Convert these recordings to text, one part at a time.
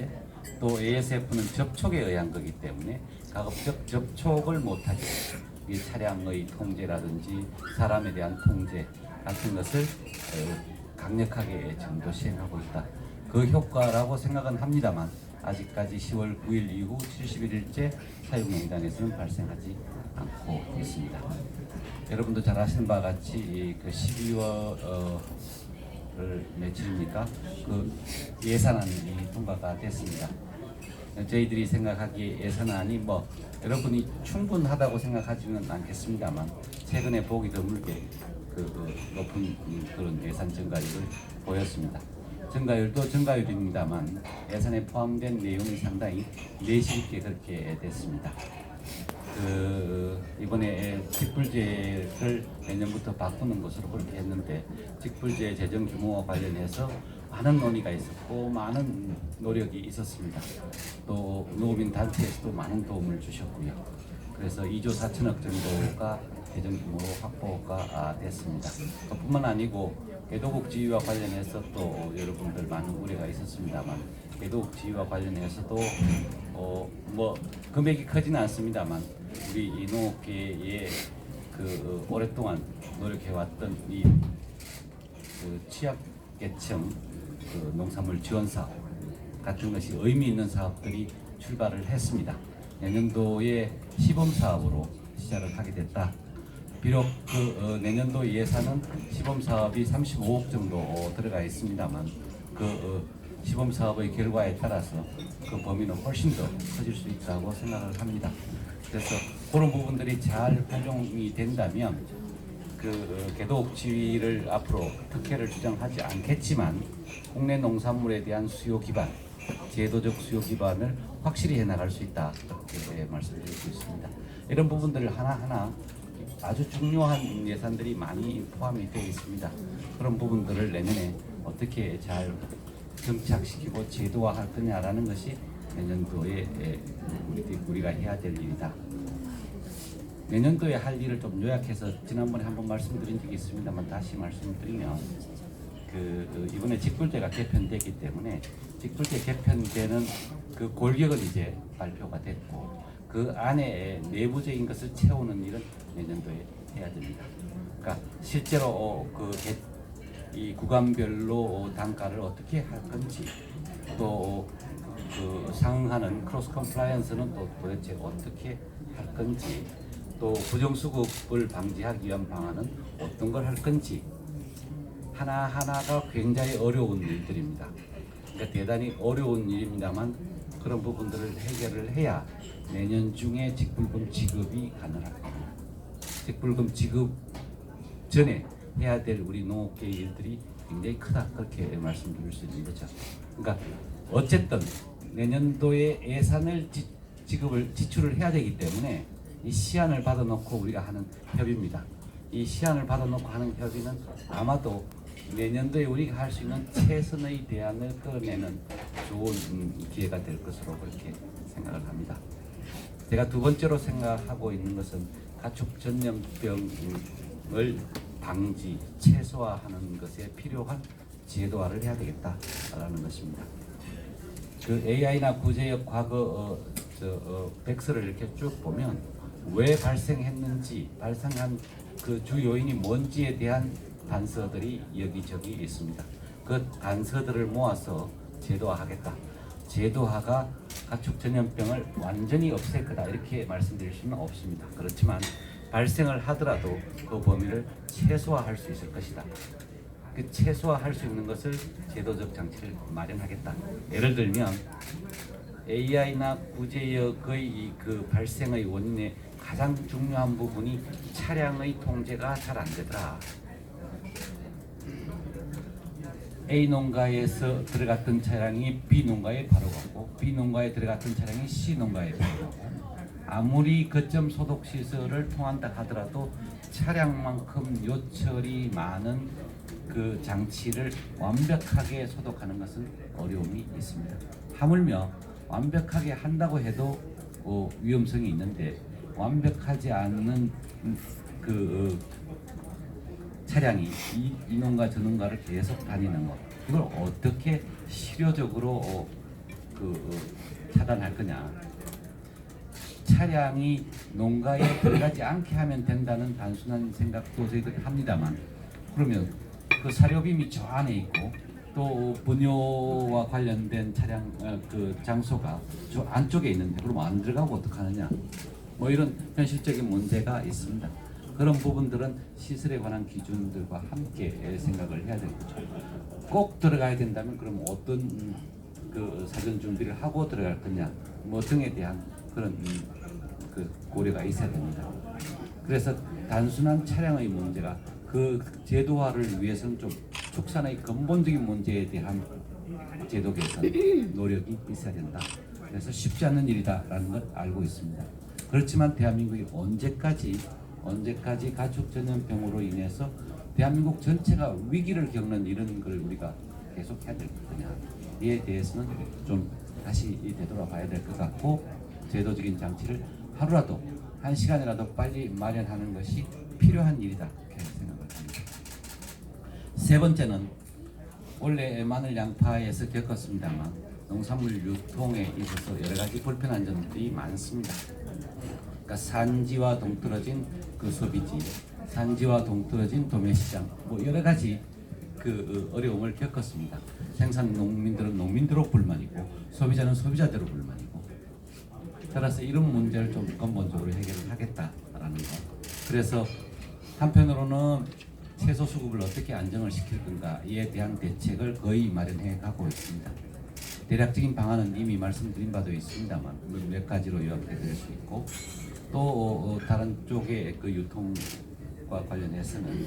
번째 또 ASF는 접촉에 의한 거기 때문에 가급적 접촉을 못하게 이 차량의 통제라든지 사람에 대한 통제 같은 것을 어, 강력하게 정도 시행하고 있다. 그 효과라고 생각은 합니다만 아직까지 10월 9일 이후 71일째 사용 행단에서는 발생하지 않고 있습니다. 여러분도 잘 아시는 바와 같이 이그 12월 를 며칠입니까? 그 예산안이 통과가 됐습니다. 저희들이 생각하기에 예산안이 뭐 여러분이 충분하다고 생각하지는 않겠습니다만 최근에 보기 드물게 그, 그 높은 그런 예산 증가율을 보였습니다. 증가율도 증가율입니다만 예산에 포함된 내용이 상당히 내실 있게 그렇게 됐습니다. 그 이번에 직불제를 내년부터 바꾸는 것으로 그렇게 했는데 직불제 재정 규모와 관련해서 많은 논의가 있었고 많은 노력이 있었습니다. 또 농민 단체에서도 많은 도움을 주셨고요. 그래서 2조 4천억 정도가 재정 규모 확보가 아, 됐습니다. 그뿐만 아니고 개도국 지위와 관련해서 또 여러분들 많은 우려가 있었습니다만 개도국 지위와 관련해서도 어, 뭐 금액이 크지는 않습니다만 우리 이 농업계에 그 어, 오랫동안 노력해왔던 이 그 취약계층 그 농산물 지원 사업 같은 것이 의미 있는 사업들이 출발을 했습니다. 내년도에 시범 사업으로 시작을 하게 됐다. 비록 그 어, 내년도 예산은 시범 사업이 35억 정도 어, 들어가 있습니다만 그 어, 시범 사업의 결과에 따라서 그 범위는 훨씬 더 커질 수 있다고 생각을 합니다. 그래서 그런 부분들이 잘 활용이 된다면 그 어, 개도국 지위를 앞으로 특혜를 주장하지 않겠지만 국내 농산물에 대한 수요 기반, 제도적 수요 기반을 확실히 해나갈 수 있다 그렇게 말씀드릴 수 있습니다. 이런 부분들을 하나하나 아주 중요한 예산들이 많이 포함이 되어 있습니다. 그런 부분들을 내년에 어떻게 잘 정착시키고 제도화할 거냐라는 것이 내년도에 에, 우리, 우리가 해야 될 일이다. 내년도에 할 일을 좀 요약해서 지난번에 한번 말씀드린 적이 있습니다만 다시 말씀드리면 그, 그 이번에 직불제가 개편되기 때문에 직불제 개편되는 그 골격은 이제 발표가 됐고 그 안에 내부적인 것을 채우는 일은 내년도에 해야 됩니다. 그러니까 실제로 어, 그 개- 이 구간별로 단가를 어떻게 할 건지 또 그 상응하는 크로스 컴플라이언스는 또 도대체 어떻게 할 건지 또 부정수급을 방지하기 위한 방안은 어떤 걸 할 건지 하나하나가 굉장히 어려운 일들입니다. 그러니까 대단히 어려운 일입니다만 그런 부분들을 해결을 해야 내년 중에 직불금 지급이 가능할 겁니다. 직불금 지급 전에 해야 될 우리 농업계 일들이 굉장히 크다 그렇게 말씀드릴 수 있는 거죠. 그러니까 어쨌든 내년도에 예산을 지, 지급을 지출을 해야 되기 때문에 이 시안을 받아놓고 우리가 하는 협의입니다. 이 시안을 받아놓고 하는 협의는 아마도 내년도에 우리가 할 수 있는 최선의 대안을 끌어내는 좋은 음, 기회가 될 것으로 그렇게 생각을 합니다. 제가 두 번째로 생각하고 있는 것은 가축 전염병을 방지, 최소화하는 것에 필요한 제도화를 해야 되겠다라는 것입니다. 그 AI나 구제역 과거 어, 저, 어, 백서를 이렇게 쭉 보면 왜 발생했는지 발생한 그 주 요인이 뭔지에 대한 단서들이 여기저기 있습니다. 그 단서들을 모아서 제도화하겠다. 제도화가 가축 전염병을 완전히 없앨 거다 이렇게 말씀드릴 수는 없습니다. 그렇지만 발생을 하더라도 그 범위를 최소화할 수 있을 것이다. 그 최소화할 수 있는 것을 제도적 장치를 마련하겠다. 예를 들면 AI나 구제역의 이 그 발생의 원인의 가장 중요한 부분이 차량의 통제가 잘 안 되더라. A 농가에서 들어갔던 차량이 B 농가에 바로 가고 B 농가에 들어갔던 차량이 C 농가에 바로 가고 아무리 거점 소독 시설을 통한다 하더라도 차량만큼 요철이 많은 그 장치를 완벽하게 소독하는 것은 어려움이 있습니다. 하물며 완벽하게 한다고 해도 어, 위험성이 있는데 완벽하지 않는 음, 그 어, 차량이 이, 이 농가 저 농가를 계속 다니는 것 이걸 어떻게 실효적으로 어, 그 판단할 거냐? 차량이 농가에 들어가지 않게 하면 된다는 단순한 생각도 저희들이 합니다만 그러면 그 사료빔이 저 안에 있고 또 분뇨와 관련된 차량 어, 그 장소가 저 안쪽에 있는데 그럼 안 들어가고 어떡하느냐 뭐 이런 현실적인 문제가 있습니다. 그런 부분들은 시설에 관한 기준들과 함께 생각을 해야 되고 꼭 들어가야 된다면 그럼 어떤 음, 그 사전 준비를 하고 들어갈 거냐 뭐 등에 대한 그런 음, 그 고려가 있어야 됩니다. 그래서 단순한 차량의 문제가 그 제도화를 위해서는 좀 축산의 근본적인 문제에 대한 제도 개선 노력이 있어야 된다. 그래서 쉽지 않은 일이다라는 걸 알고 있습니다. 그렇지만 대한민국이 언제까지 언제까지 가축 전염병으로 인해서 대한민국 전체가 위기를 겪는 이런 걸 우리가 계속 해야 될 거냐에 대해서는 좀 다시 되돌아봐야 될 것 같고 제도적인 장치를 하루라도 한 시간이라도 빨리 마련하는 것이 필요한 일이다 이렇게 생각을 합니다. 세 번째는 원래 마늘 양파에서 겪었습니다만 농산물 유통에 있어서 여러 가지 불편한 점들이 많습니다. 그러니까 산지와 동떨어진 그 소비지, 산지와 동떨어진 도매시장, 뭐 여러 가지 그 어려움을 겪었습니다. 생산 농민들은 농민대로 불만이고 소비자는 소비자대로 불만이고 따라서 이런 문제를 좀 근본적으로 해결을 하겠다라는 거. 그래서 한편으로는 채소 수급을 어떻게 안정을 시킬 건가에 대한 대책을 거의 마련해 가고 있습니다. 대략적인 방안은 이미 말씀드린 바도 있습니다만 몇 가지로 드릴 수 있고 또 어, 다른 쪽의 그 유통과 관련해서는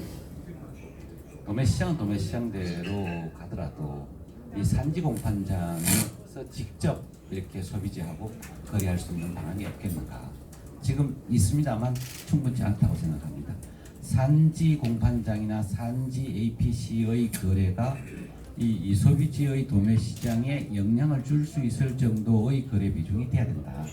도매시장은 도매시장대로 가더라도 이 산지 공판장에서 직접 이렇게 소비자하고 거래할 수 있는 방안이 없겠는가? 지금 있습니다만 충분치 않다고 생각합니다. 산지 공판장이나 산지 APC의 거래가 이, 이 소비지의 도매 시장에 영향을 줄 수 있을 정도의 거래 비중이 돼야 된다.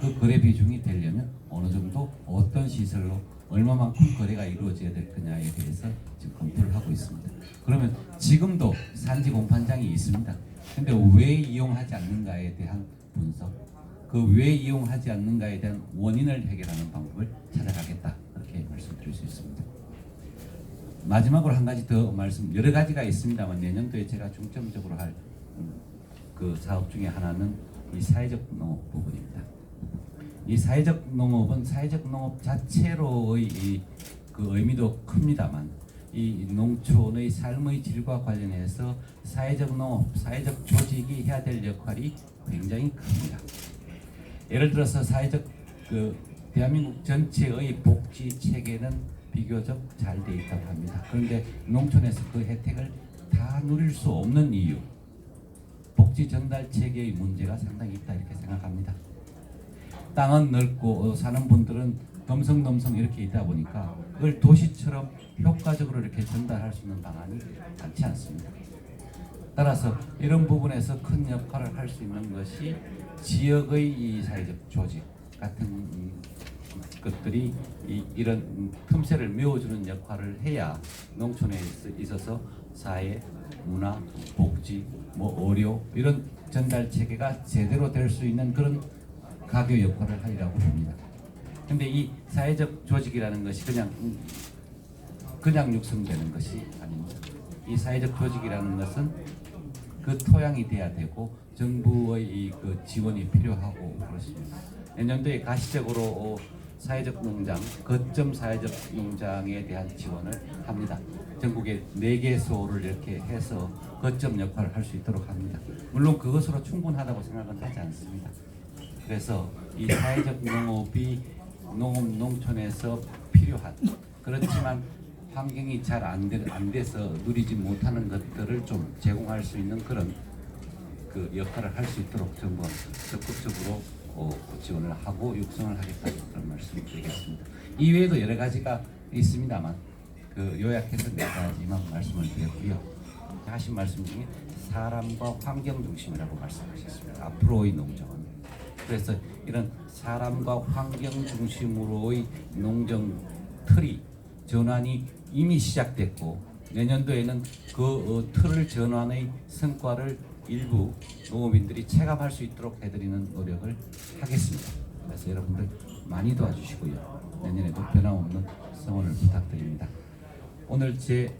그 거래 비중이 되려면 어느 정도 어떤 시설로 얼마만큼 거래가 이루어져야 될 거냐에 대해서 지금 검토를 하고 있습니다. 그러면 지금도 산지 공판장이 있습니다. 근데 왜 이용하지 않는가에 대한 분석, 그 왜 이용하지 않는가에 대한 원인을 해결하는 방법을 찾아가겠다. 그렇게 말씀드릴 수 있습니다. 마지막으로 한 가지 더 말씀, 여러 가지가 있습니다만 내년도에 제가 중점적으로 할 그 사업 중에 하나는 이 사회적 농업 부분입니다. 이 사회적 농업은 사회적 농업 자체로의 이그 의미도 큽니다만 이 농촌의 삶의 질과 관련해서 사회적 농업, 사회적 조직이 해야 될 역할이 굉장히 큽니다. 예를 들어서 사회적 그 대한민국 전체의 복 지 체계는 비교적 잘 돼 있다고 합니다. 그런데 농촌에서 그 혜택을 다 누릴 수 없는 이유, 복지 전달 체계의 문제가 상당히 있다 이렇게 생각합니다. 땅은 넓고 어, 사는 분들은 덤성덤성 이렇게 있다 보니까 그걸 도시처럼 효과적으로 이렇게 전달할 수 있는 방안이 많지 않습니다. 따라서 이런 부분에서 큰 역할을 할 수 있는 것이 지역의 이 사회적 조직 같은 음, 것들이 이, 이런 음, 틈새를 메워주는 역할을 해야 농촌에 있- 있어서 사회, 문화, 복지, 뭐 의료 이런 전달 체계가 제대로 될 수 있는 그런 가교 역할을 하리라고 봅니다. 근데 이 사회적 조직이라는 것이 그냥 음, 그냥 육성되는 것이 아닙니다. 이 사회적 조직이라는 것은 그 토양이 돼야 되고 정부의 이그 지원이 필요하고 그렇습니다. 내년도에 가시적으로 어, 사회적 농장, 거점 사회적 농장에 대한 지원을 합니다. 전국에 네 개소를 이렇게 해서 거점 역할을 할 수 있도록 합니다. 물론 그것으로 충분하다고 생각은 하지 않습니다. 그래서 이 사회적 농업이 농업 농촌에서 필요한 그렇지만 환경이 잘안 안 돼서 누리지 못하는 것들을 좀 제공할 수 있는 그런 그 역할을 할 수 있도록 정부가 적극적으로 어, 지원을 하고 육성을 하겠다 그런 말씀을 드리겠습니다. 이외에도 여러 가지가 있습니다만 그 요약해서 네 가지만 말씀을 드렸고요. 하신 말씀 중에 사람과 환경 중심이라고 말씀하셨습니다. 앞으로의 농정은 그래서 이런 사람과 환경 중심으로의 농정 틀이 전환이 이미 시작됐고 내년도에는 그 어, 틀을 전환의 성과를 일부 농업인들이 체감할 수 있도록 해드리는 노력을 하겠습니다. 그래서 여러분들 많이 도와주시고요. 내년에도 변함없는 성원을 부탁드립니다. 오늘 제